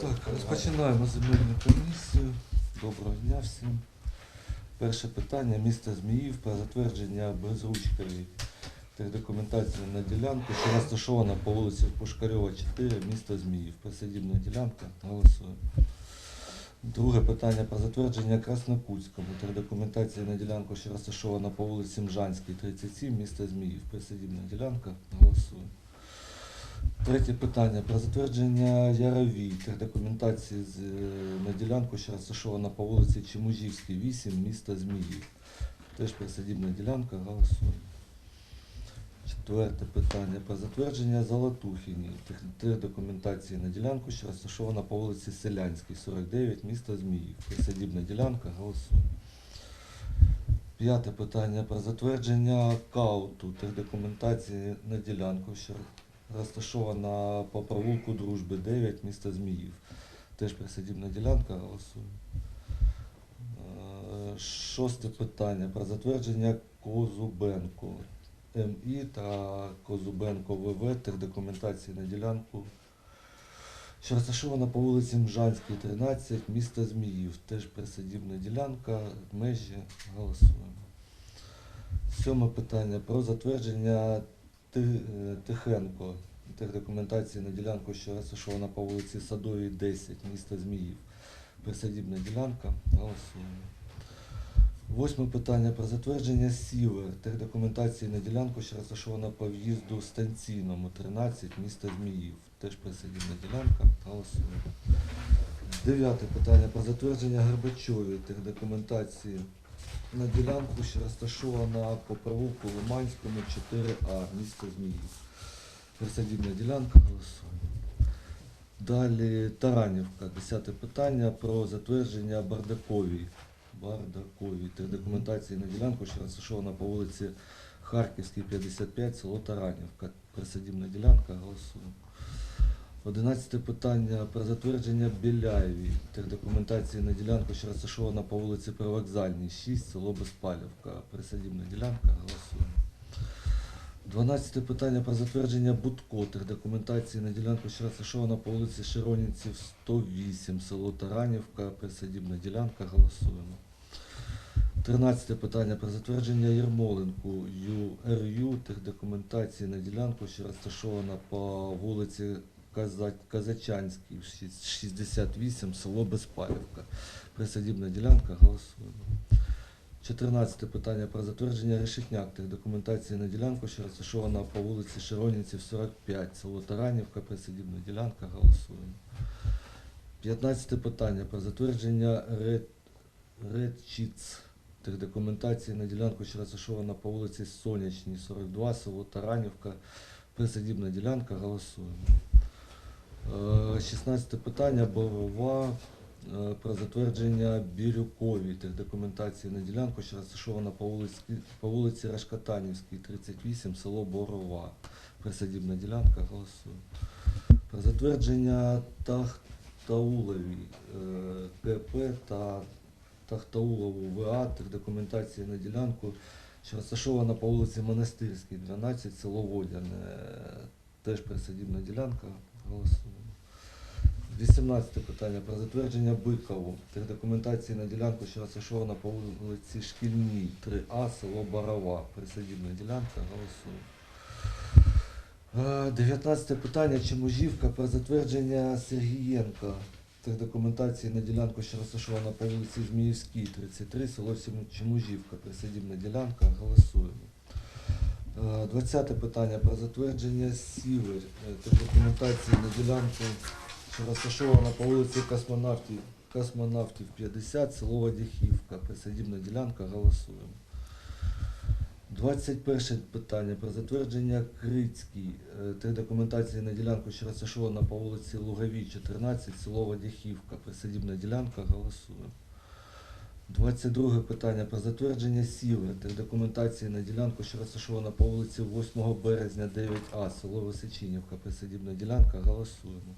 Так, розпочинаємо земельну комісію. Доброго дня всім. Перше питання місто Зміїв про затвердження безручкової техдокументації на ділянку, що розташована по вулиці Пушкарьова, 4, місто Зміїв. Присадібна ділянка. Голосуємо. Друге питання про затвердження Краснокутському техдокументації на ділянку, що розташована по вулиці Мжанській, 37, місто Зміїв. Присадібна ділянка. Голосуємо. Третє питання про затвердження Яровій техдокументації з, е, на ділянку, що розташована по вулиці Чемужівській, 8, міста Зміїв. Теж присадібна ділянка, голосуємо. Четверте питання про затвердження Золотухіні тех- техдокументації на ділянку, що розташована по вулиці Селянській, 49, місто Зміїв. Присадібна ділянка, голосуємо. П'яте питання про затвердження КАУТу техдокументації на ділянку, що розташована по провулку Дружби 9, місто Зміїв. Теж присадібна ділянка, голосуємо. Е, Шосте питання про затвердження Козубенко МІ та Козубенко ВВ техдокументації на ділянку, що розташована по вулиці Мжанській, 13, місто Зміїв. Теж присадібна ділянка, межі, голосуємо. Сьоме питання про затвердження Тихенко техдокументації на ділянку, що розташована по вулиці Садовій, 10, місто Зміїв. Присадібна ділянка. Голосуємо. Восьме питання про затвердження Сівер техдокументації на ділянку, що розташована по в'їзду станційному, 13, місто Зміїв. Теж присадібна ділянка. Голосуємо. Дев'яте питання про затвердження Горбачові техдокументації на ділянку, що розташована по провулку Лиманському 4А, місто Зміїв. Присадібна ділянка, голосуємо. Далі Таранівка, десяте питання про затвердження Бардаковій. Бардаковій документації на ділянку, що розташована по вулиці Харківській, 55, село Таранівка. Присадібна ділянка, голосуємо. Одинадцяте питання про затвердження Біляєві техдокументації на ділянку, що розташована по вулиці Привокзальній, 6, село Безпалівка. Присадібна ділянка, голосуємо. Дванадцяте питання про затвердження Будко техдокументації на ділянку, що розташована по вулиці Широнівців, 108, село Таранівка. Присадібна ділянка, голосуємо. Тринадцяте питання про затвердження Єрмоленку ЮРЮ техдокументації на ділянку, що розташована по вулиці Каза- Казачанській, 68, село Безпалівка. Присадібна ділянка, голосуємо. 14 питання про затвердження решетняк техдокументації на ділянку, що розташована по вулиці Широнівців, 45, село Таранівка, присадібна ділянка, голосуємо. 15 питання про затвердження Ред- Редчіц техдокументації на ділянку, що розташована по вулиці Сонячній, 42, село Таранівка, присадібна ділянка, голосуємо. Е, 16 питання Борова е, про затвердження Бірюковій техдокументації на ділянку, що розташована по вулиці, по вулиці Рашкатанівській, 38, село Борова. Присадібна ділянка, голосуємо. Про затвердження Тахтаулові е, КП та Тахтаулову ВА техдокументації на ділянку, що розташована по вулиці Монастирській, 12, село Водяне. Теж присадібна ділянка. Голосуємо. 18 питання про затвердження Бикову техдокументації на ділянку, що розташована по вулиці Шкільній, 3А, село Барова. Присадібна ділянка. Голосуємо. Е, 19 питання Чеможівка про затвердження Сергієнка техдокументації на ділянку, що розташована по вулиці Зміївській, 33, село Чеможівка. Присадібна ділянка. Голосуємо. Е, 20 питання про затвердження Сівер е, техдокументації на ділянку, що розташована по вулиці Космонавтів, Космонавтів 50, село Вадіхівка. Присадібна ділянка. Голосуємо. 21 питання про затвердження Крицькій е, техдокументації на ділянку, що розташована по вулиці Луговій, 14, село Вадіхівка. Присадібна ділянка. Голосуємо. 22 питання про затвердження Сівер техдокументації на ділянку, що розташована по вулиці 8 березня 9А, село Височинівка. Присадібна ділянка. Голосуємо.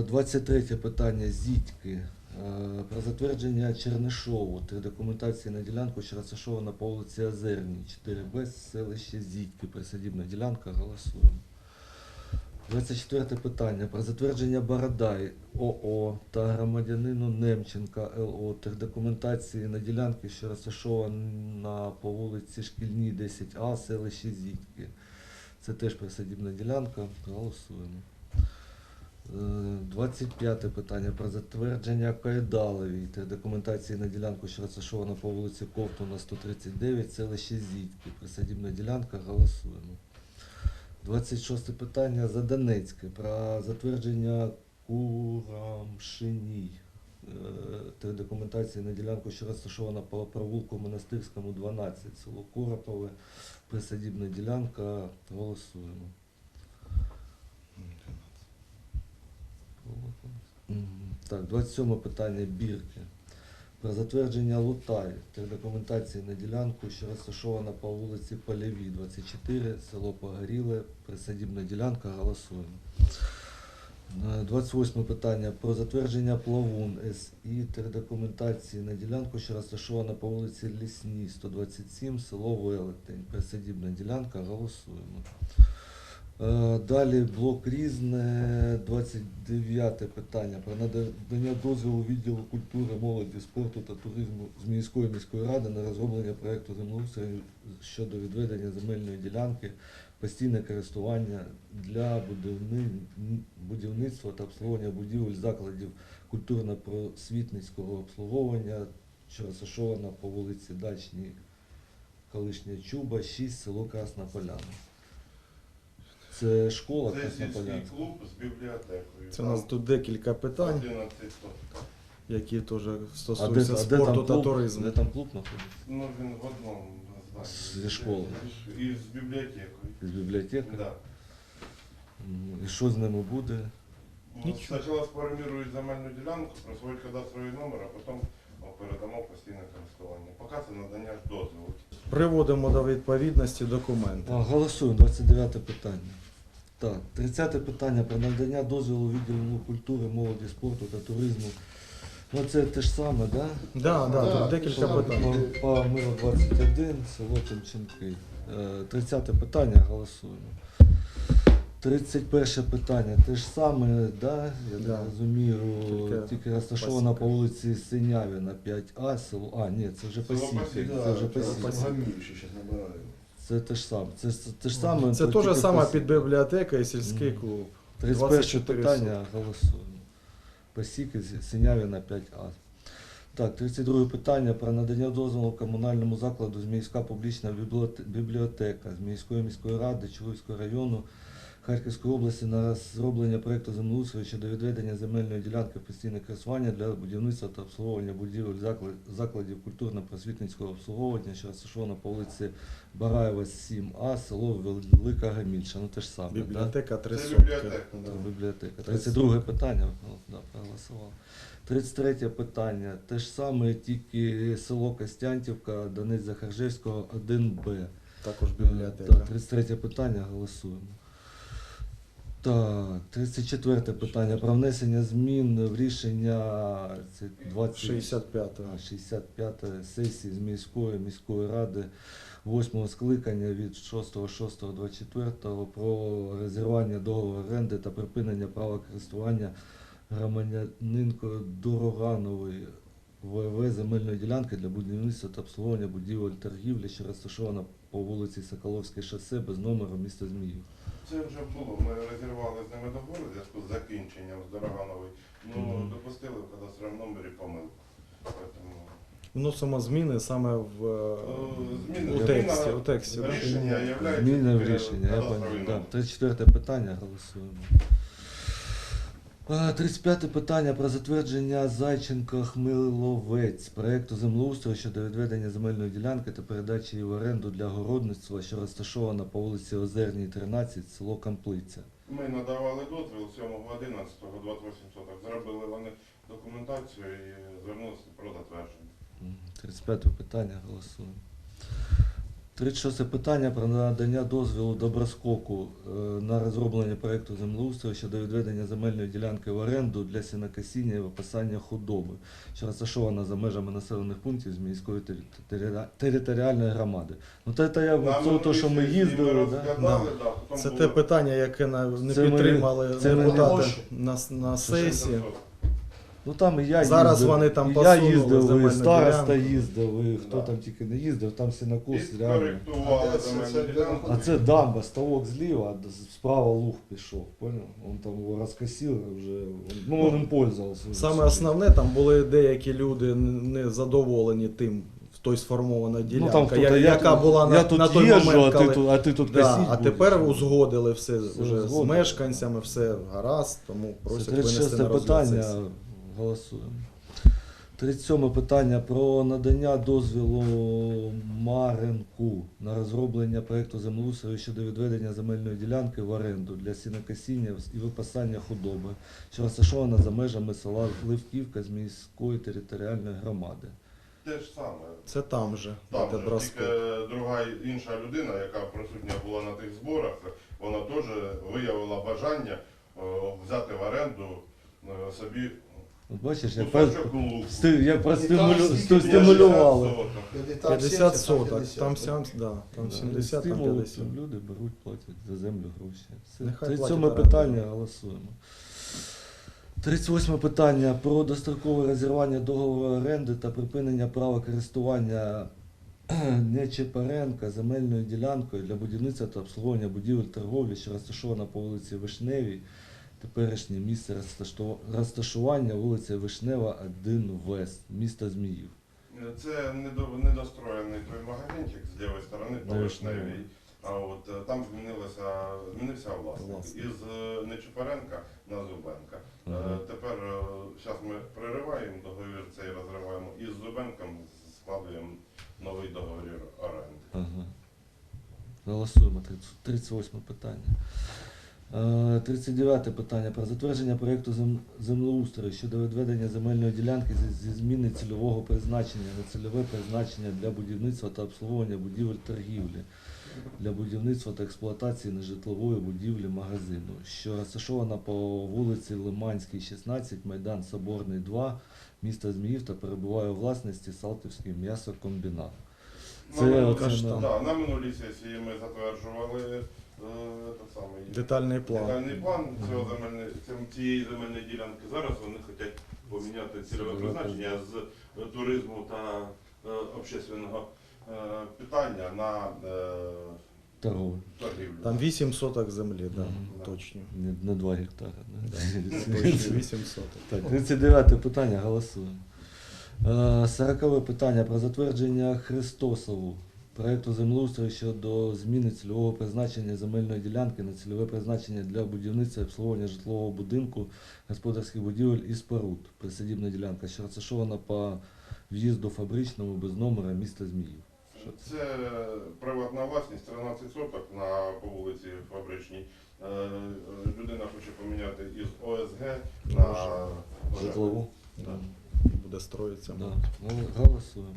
Е, 23 питання Зітьки. Е, Про затвердження Чернишову техдокументації на ділянку, що розташована по вулиці Озерній, 4Б, селище Зітьки. Присадібна ділянка. Голосуємо. 24 питання. Про затвердження Бородай ОО та громадянину Немченка ЛО техдокументації на ділянці, що розташована по вулиці Шкільній, 10А, селище Зітки. Це теж присадібна ділянка. Голосуємо. Е, 25 питання про затвердження Кайдаловій техдокументації на ділянку, що розташована по вулиці Ковтуна, 139, селище Зітки. Присадібна ділянка. Голосуємо. 26 питання за Донецьке про затвердження Курамшиній е, та документації на ділянку, що розташована по провулку Монастирському 12, село Курапове, присадібна ділянка. Голосуємо. Так, 27 питання Бірки. Про затвердження Лутай та документації на ділянку, що розташована по вулиці Полявій, 24, село Погоріле, присадібна ділянка, голосуємо. Е, 28 питання про затвердження Плавун СІ та документації на ділянку, що розташована по вулиці Лісній, 127, село Велетень, присадібна ділянка, голосуємо. Е, Далі блок різне, 29 питання про надання дозволу відділу культури, молоді, спорту та туризму з міської міської ради на розроблення проєкту землеустрою щодо відведення земельної ділянки, постійне користування для будівництва та обслуговування будівель закладів культурно-просвітницького обслуговування, що розташована по вулиці Дачній, колишня Чуба, 6, село Красна Поляна. Це школа Це сільський клуб з бібліотекою. Це у нас тут декілька питань, 11 соток. які теж А де, стосуються а де спорту там та клуб? туризму. Де там клуб знаходиться? Ну він в одному зданні. Зі школи. І з бібліотекою. З бібліотеки? Да. М, І що з ними буде? Ну, Нічого. Спочатку сформирують земельну ділянку, присвоїть кадастровий номер, а потім о, передамо в постійне користування. Поки це надання ж дозволу. Приводимо до відповідності документи. А, голосуємо, 29 питання. Так, 30 питання про надання дозволу відділу культури, молоді, спорту та туризму. Ну це те ж саме, да? Да, да, Да, тут декілька питань. По, по Миру 21, село Тимченки. Е, 30 питання голосуємо. 31 питання, те ж саме, да? я Да. так розумію, Тільки тільки розташована Пасіка. по вулиці Синявіна 5А, село. А, ні, це вже Пасіки. Це вже це Пасіки. Пасіки. Гаміюще зараз набираю. Це те ж саме. Це, це те ж саме. Це то теж сама саме Пасіки. під бібліотека і сільський клуб. 31 24 питання голосуємо. Пасіки, Синявіна 5А. Так, 32 питання про надання дозволу комунальному закладу з міська публічна бібліотека з міської міської ради Чугуївського району Харківської області на розроблення проєкту землеустрою щодо відведення земельної ділянки в постійне користування для будівництва та обслуговування будівель закладів культурно-просвітницького обслуговування, що розташовано по вулиці Бараєва 7А, село Велика Гамільша. Ну те ж саме. да? Бібліотека три Це бібліотека. Бібліотека. 32 питання, ну, да, проголосував. 33 питання. Те ж саме, тільки село Костянтівка, Донець Захаржевського, 1Б. Також Так, бібліотека. 33 питання, голосуємо. Так, 34 питання. Про внесення змін в рішення це 20... 65 А, 65 сесії з міської міської ради 8 скликання від 6.6.24 про розірвання договору оренди та припинення права користування громадянинкою Дороганової ВВ земельної ділянки для будівництва та обслуговування будівель торгівлі, що розташована по вулиці Соколовське шосе без номеру міста Зміїв. Це вже було. Ми розірвали з ними договор у зв'язку з закінченням з Дороганової. Ну, допустили в кадастровому номері помилку. Поэтому Вносимо зміни саме в е, зміни- у тексті. У тексті. Рішення являється Зміни в рішення, я кадастровий пам'ятаю. номер. Да. 34 питання голосуємо. А, 35 питання про затвердження Зайченко Хмиловець проєкту землеустрою щодо відведення земельної ділянки та передачі її в оренду для городництва, що розташована по вулиці Озерній, 13, село Камплиця. Ми надавали дозвіл 7.11, 28 соток. Зробили вони документацію і звернулися про затвердження. Мгм. 35 питання голосуємо. 36 питання про надання дозволу Доброскоку е, на розроблення проєкту землеустрою щодо відведення земельної ділянки в оренду для сінокосіння і випасання худоби, що розташована за межами населених пунктів з міської тері- тері- територіальної громади. Ну це, це я то, то, що ми їздили, да? да, Це те питання, яке не Це підтримали депутати на, на 600. сесії. Ну там і я Зараз їздив, вони там і я посунули їздив, і земельну староста ділянку. їздив, і хто Да. там тільки не їздив, там сінокос реально. коректували А це- земельну ділянку. А це дамба, ставок зліва, а справа луг пішов, понял? Он там його розкосив вже, ну він ним пользувався. Саме основне, там були деякі люди не задоволені тим, в той сформована ділянка, ну, там хто-то, я- я, яка тут- була я на, тут на той їжджу, момент, а, коли... ти тут, а ти тут Да, косить а будеш. тепер узгодили все, Все вже з узгодили. мешканцями, все гаразд, тому Це просять винести 36 на розгляд питання, сесії. Голосуємо. 37 питання про надання дозволу Маренку на розроблення проєкту землеустрою щодо відведення земельної ділянки в оренду для сінокосіння і випасання худоби, що розташована за межами села Ливківка з міської територіальної громади. Те ж саме. Це там же, Там де же, тільки друга інша людина, яка присутня була на тих зборах, вона теж виявила бажання е, взяти в оренду е, собі От бачиш, про- кусочок луку. сти- як простимулю- стимулювали. 50 соток. 50 соток, 50, там. 70, да, там 70, там стимул, 50. люди беруть, платять за землю гроші. Все. Нехай 37 платять питання голосуємо. 38 питання про дострокове розірвання договору оренди та припинення права користування Нечепаренка земельною ділянкою для будівництва та обслуговування будівель торговлі, що розташована по вулиці Вишневій. Теперішнє місце розташування вулиця Вишнева, 1 Вест, місто Зміїв. Це недостроєний той магазинчик з лівої сторони по Вишневій. А от е, там змінилося, змінився власник. Власник. Із е, Нечупаренка на Зубенка. Е, Ага. Тепер зараз ми перериваємо договір цей розриваємо і з Зубенком складуємо новий договір оренди. Ага. Голосуємо. 38 питання. Е, 39 питання про затвердження проєкту зем- землеустрою щодо відведення земельної ділянки зі, зміни цільового призначення на цільове призначення для будівництва та обслуговування будівель торгівлі, для будівництва та експлуатації нежитлової будівлі магазину, що розташована по вулиці Лиманській, 16, Майдан Соборний, 2, міста Зміїв та перебуває у власності Салтівський м'ясокомбінат. Це на, оце на- да, на минулій сесії ми затверджували е, саме, Детальний план. детальний план цього земельної, цим- цієї земельної ділянки. Зараз вони хочуть поміняти цільове призначення з е, туризму та е, общественного е, питання на е, торгівлю. Там 8 соток землі, да, Мгм. точно. Не, не 2 гектари. Да? Точно 8 соток. Так, 39 питання, голосуємо. Е, 40 питання про затвердження Христосову проєкту землеустрою щодо зміни цільового призначення земельної ділянки на цільове призначення для будівництва і обслуговування житлового будинку, господарських будівель і споруд. Присадібна ділянка, що розташована по в'їзду фабричному без номера міста Зміїв. Це? Приватна власність, 13 соток на по вулиці Фабричній. Е, Людина хоче поміняти із ОСГ на Житлову? Да. Буде строїтися. Да. Ну, голосуємо.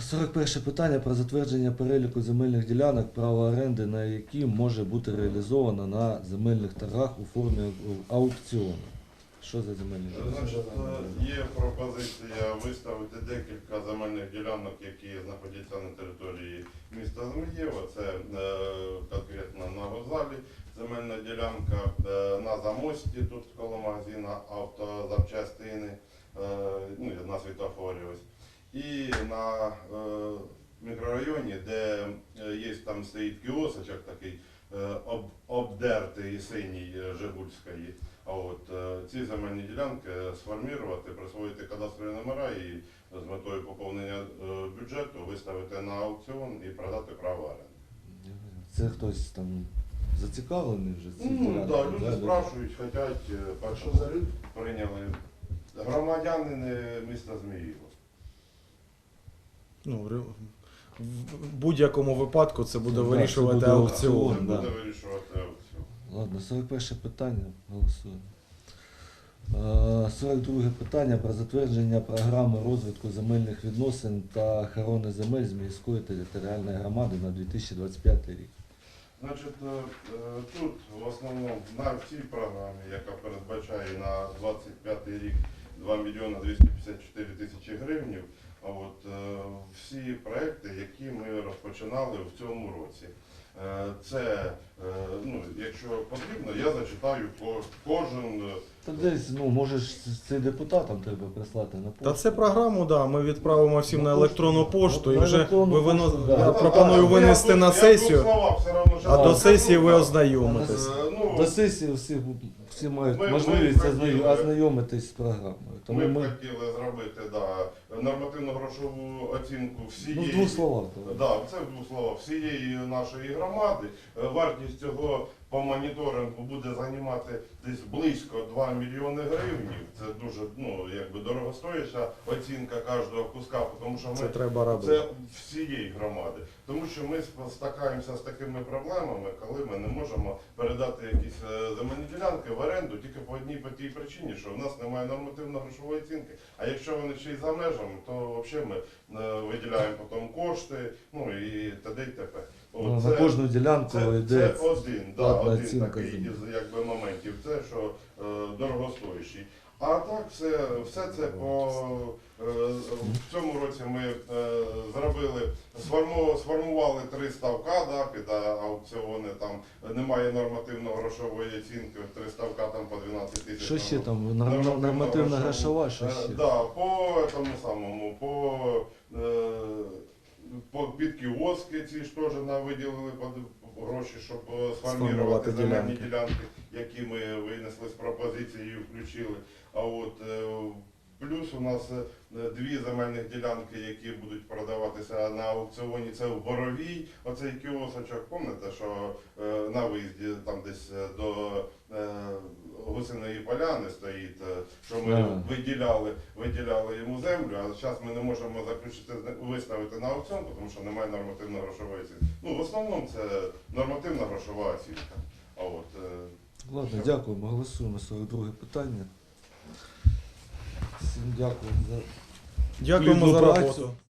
41 питання про затвердження переліку земельних ділянок, право оренди, на які може бути реалізовано на земельних торгах у формі аукціону. Що за земельні ділянки? Е, є пропозиція виставити декілька земельних ділянок, які знаходяться на території міста Змієва. Це е, конкретно на вокзалі земельна ділянка, е, на замості, тут коло магазина автозапчастини, е, ну, на світофорі ось. І на е, мікрорайоні, де е, є там стоїть кіосочок такий, е, об, обдертий синій е, Жигульської. А от ці земельні ділянки сформувати, присвоїти кадастрові номера і з метою поповнення бюджету виставити на аукціон і продати право оренди. Це хтось там зацікавлений вже цих Ну, да, люди спрашують, хочуть, перше що за люди? прийняли громадянини міста Зміїво. Ну, в в будь-якому випадку це буде Це, вирішувати це буде аукціон. аукціон, Це да. буде вирішувати аукціон. Ладно, 41 питання, голосуємо. Е, 42 питання про затвердження програми розвитку земельних відносин та охорони земель з міської територіальної громади на 2025 рік. Значить, е, е, тут в основному на цій програмі, яка передбачає на 25 рік 2 мільйони 254 тисячі гривень, от е, всі проекти, які ми розпочинали в цьому році. Е, Це, ну, якщо потрібно, я зачитаю кожен. е, Та десь, ну, можеш це депутатам треба прислати на пошту. Та це програму, да, ми відправимо всім на електронну пошту і На вже електронну ви вино... пошту, да. я Ну, пропоную я винести тут- на сесію, а до сесії ви Е, ознайомитесь. ну, До сесії всі, всі мають Ми- ми можливість хотіли- ознайом- ознайомитись з програмою. Тому Ми б ми, хотіли зробити да, нормативно-грошову оцінку ну, в всієї. двох словах. давай. Да, це в двох словах. Всієї нашої громади Е, вартість цього по моніторингу буде займати десь близько 2 мільйони гривень. Це дуже ну, якби дорогостояща оцінка кожного куска, тому що ми Це треба це всієї громади. Тому що ми стикаємося з такими проблемами, коли ми не можемо передати якісь е, земельні ділянки в оренду тільки по одній по тій причині, що в нас немає нормативно-грошової оцінки. А якщо вони ще й за межами, то взагалі ми е, виділяємо потім кошти, ну і т.д. і т.п. Ну, це- на кожну ділянку це, це один, да, один оцінка такий землі. із якби, моментів, це що е, дорогостоящий. А так, все, все це по е, в цьому році ми е, зробили, сформу, сформували три ставка, да, під а- аукціони, там немає нормативно-грошової оцінки, три ставка там по 12 тисяч. Що ще там? Норм- Нормативна грошова, що Е, ще? Да, по тому самому, по, е, під кіоски ці ж теж нам виділили гроші, щоб е, сформувати земельні ділянки. ділянки, які ми винесли з пропозиції і включили. А от е, плюс у нас е, дві земельних ділянки, які будуть продаватися на аукціоні, це в Боровій, оцей кіосочок, пам'ятаєте, що е, на виїзді там десь е, до е, гусиної поляни стоїть, що ми Ага. виділяли, виділяли йому землю, а зараз ми не можемо заключити виставити на аукціон, тому що немає нормативно-грошової оцінки. Ну, в основному це нормативна грошова оцінка. А от е, Ладно, дякуємо. Голосуємо 42 питання. Всім дякую за Дякуємо за роботу.